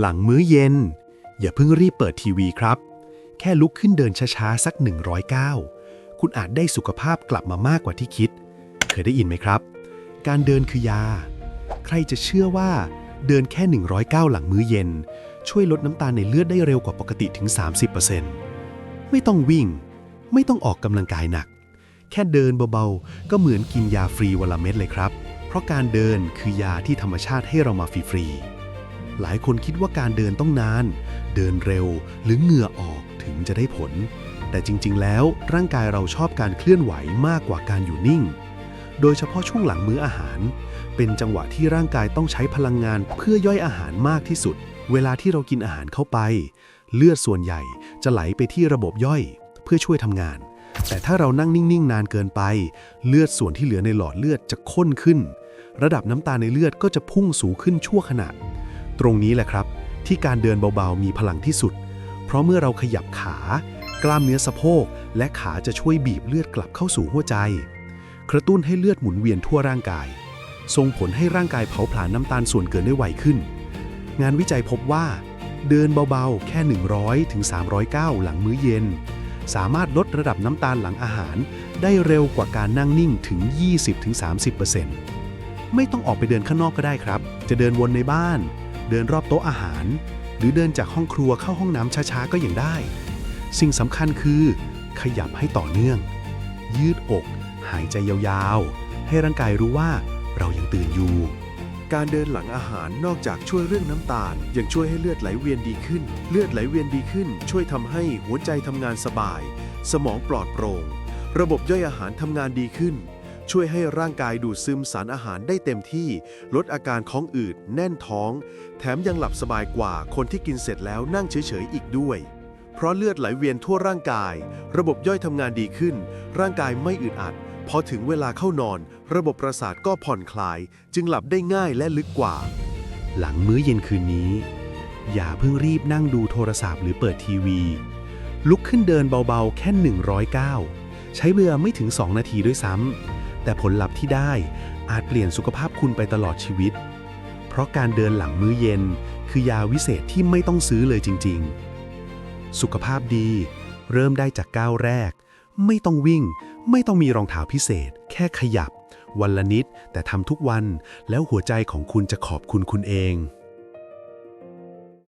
หลังมื้อเย็น อย่าเพิ่งรีบเปิดทีวีครับ แค่ลุกขึ้นเดินช้าๆ สัก 109 คุณอาจได้สุขภาพกลับมามากกว่าที่คิด เคยได้ยินไหมครับ การเดินคือยา ใครจะเชื่อว่าเดินแค่ 109 หลังมื้อเย็น ช่วยลดน้ำตาลในเลือดได้เร็วกว่าปกติถึง 30%ไม่ต้องวิ่ง ไม่ต้องออกกำลังกายหนัก แค่เดินเบาๆ ก็เหมือนกินยาฟรีวันละเม็ดเลยครับ เพราะการเดินคือยาที่ธรรมชาติให้เรามาฟรีๆ หลายคนคิดว่าการเดินต้องนาน เดินเร็วหรือเหงื่อออกถึงจะได้ผล แต่จริง ๆ แล้วร่างกายเราชอบการเคลื่อนไหวมากกว่าการอยู่นิ่ง โดยเฉพาะช่วงหลังมื้ออาหาร เป็นจังหวะที่ร่างกายต้องใช้พลังงานเพื่อย่อยอาหารมากที่สุด เวลาที่เรากินอาหารเข้าไป เลือดส่วนใหญ่จะไหลไปที่ระบบย่อย เพื่อช่วยทำงาน แต่ถ้าเรานั่งนิ่ง ๆ นานเกินไป เลือดส่วนที่เหลือในหลอดเลือดจะข้นขึ้น ระดับน้ำตาลในเลือดก็จะพุ่งสูงขึ้นชั่วขณะ ตรงนี้แหละครับ ที่การเดินเบาๆมีพลังที่สุด เพราะเมื่อเราขยับขา กล้ามเนื้อสะโพก และขาจะช่วยบีบเลือดกลับเข้าสู่หัวใจ กระตุ้นให้เลือดหมุนเวียนทั่วร่างกาย ส่งผลให้ร่างกายเผาผลาญน้ำตาลส่วนเกินได้ไวขึ้น งานวิจัยพบว่า เดินเบาๆ แค่ 100ถึง309หลังมื้อเย็น สามารถลดระดับน้ำตาลหลังอาหาร ได้เร็วกว่าการนั่งนิ่งถึง 20-30%ไม่ต้องออกไปเดินข้างนอกก็ได้ครับ จะเดินวนในบ้าน ดินรอบโต๊ะอาหาร หรือเดินจากห้องครัวเข้าห้องน้ำช้าๆก็ยังได้ สิ่งสำคัญคือ ขยับให้ต่อเนื่อง ยืดอก หายใจยาวๆ ให้ร่างกายรู้ว่าเรายังตื่นอยู่ การเดินหลังอาหารนอกจากช่วยเรื่องน้ำตาล ยังช่วยให้เลือดไหลเวียนดีขึ้น เลือดไหลเวียนดีขึ้น ช่วยทำให้หัวใจทำงานสบาย สมองปลอดโปร่ง ระบบย่อยอาหารทำงานดีขึ้น ช่วยให้ร่างกายดูดซึมสารอาหารได้เต็มที่ ลดอาการท้องอืด แน่นท้อง แถมยังหลับสบายกว่าคนที่กินเสร็จแล้วนั่งเฉยๆอีกด้วย เพราะเลือดไหลเวียนทั่วร่างกาย ระบบย่อยทำงานดีขึ้น ร่างกายไม่อึดอัด พอถึงเวลาเข้านอน ระบบประสาทก็ผ่อนคลาย จึงหลับได้ง่ายและลึกกว่า หลังมื้อเย็นคืนนี้ อย่าเพิ่งรีบนั่งดูโทรศัพท์หรือเปิดทีวี ลุกขึ้นเดินเบาๆ แค่109ใช้เวลาไม่ถึง 2 นาทีด้วยซ้ำ แต่ผลลัพธ์ที่ได้อาจเปลี่ยนสุขภาพคุณไปตลอดชีวิต เพราะการเดินหลังมื้อเย็น คือยาวิเศษที่ไม่ต้องซื้อเลยจริง ๆ สุขภาพดี เริ่มได้จากก้าวแรก ไม่ต้องวิ่ง ไม่ต้องมีรองเท้าพิเศษ แค่ขยับ วันละนิดแต่ทำทุกวันแล้วหัวใจของคุณจะขอบคุณคุณเอง